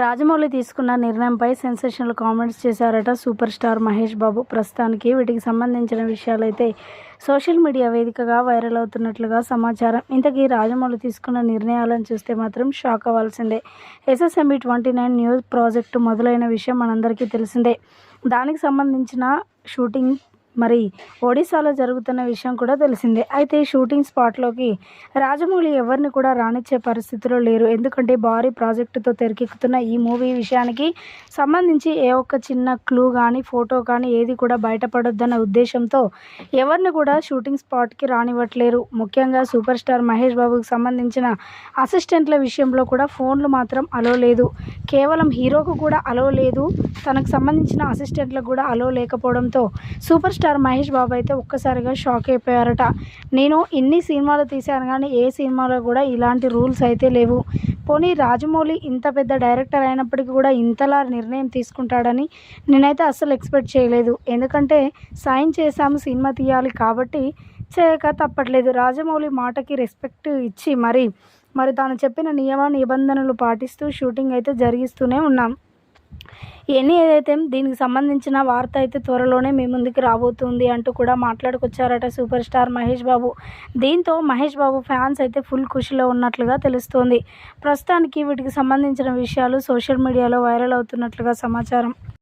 రాజమౌళి తీసుకున్న నిర్ణయంపై sensational comments చేశారట సూపర్ స్టార్ మహేష్ బాబు. ప్రస్తుతానికి వీటికి సంబంధించిన విషయాలైతే సోషల్ మీడియా వేదికగా వైరల్ అవుతున్నట్లుగా సమాచారం. ఇంతకీ రాజమౌళి తీసుకున్న నిర్ణయాలను చూస్తే మాత్రం షాక్ అవ్వాల్సిందే. SSMB twenty nine news project మొదలైన విషయం మనందరికీ తెలిసిందే. దానికి సంబంధించిన షూటింగ్ మరి ఒడిశాలో జరుగుతున్న విషయం కూడా తెలిసిందే. అయితే షూటింగ్ స్పాట్లోకి రాజమౌళి ఎవరిని కూడా రానిచ్చే పరిస్థితిలో లేరు. ఎందుకంటే భారీ ప్రాజెక్టుతో తెరకెక్కుతున్న ఈ మూవీ విషయానికి సంబంధించి ఏ ఒక్క చిన్న క్లూ కానీ ఫోటో కానీ ఏది కూడా బయటపడొద్దన్న ఉద్దేశంతో ఎవరిని కూడా షూటింగ్ స్పాట్కి రానివ్వట్లేరు. ముఖ్యంగా సూపర్ స్టార్ మహేష్ బాబుకి సంబంధించిన అసిస్టెంట్ల విషయంలో కూడా ఫోన్లు మాత్రం అలో లేదు. కేవలం హీరోకు కూడా అలో లేదు. తనకు సంబంధించిన అసిస్టెంట్లకు కూడా అలో లేకపోవడంతో సూపర్ స్టార్ మహేష్ బాబు అయితే ఒక్కసారిగా షాక్ అయిపోయారట. నేను ఇన్ని సినిమాలు తీశాను కానీ ఏ సినిమాలో కూడా ఇలాంటి రూల్స్ అయితే లేవు. పోనీ రాజమౌళి ఇంత పెద్ద డైరెక్టర్ అయినప్పటికీ కూడా ఇంతలా నిర్ణయం తీసుకుంటాడని నేనైతే అస్సలు ఎక్స్పెక్ట్ చేయలేదు. ఎందుకంటే సైన్ చేశాము సినిమా తీయాలి కాబట్టి చేయక తప్పట్లేదు. రాజమౌళి మాటకి రెస్పెక్ట్ ఇచ్చి మరి మరి తాను చెప్పిన నియమ నిబంధనలు పాటిస్తూ షూటింగ్ అయితే జరిగిస్తూనే ఉన్నాం. ఎన్ని ఏదైతే దీనికి సంబంధించిన వార్త అయితే త్వరలోనే మీ ముందుకు రాబోతుంది అంటూ కూడా మాట్లాడుకొచ్చారట సూపర్ స్టార్ మహేష్ బాబు. దీంతో మహేష్ బాబు ఫ్యాన్స్ అయితే ఫుల్ ఖుషిలో ఉన్నట్లుగా తెలుస్తోంది. ప్రస్తుతానికి వీటికి సంబంధించిన విషయాలు సోషల్ మీడియాలో వైరల్ అవుతున్నట్లుగా సమాచారం.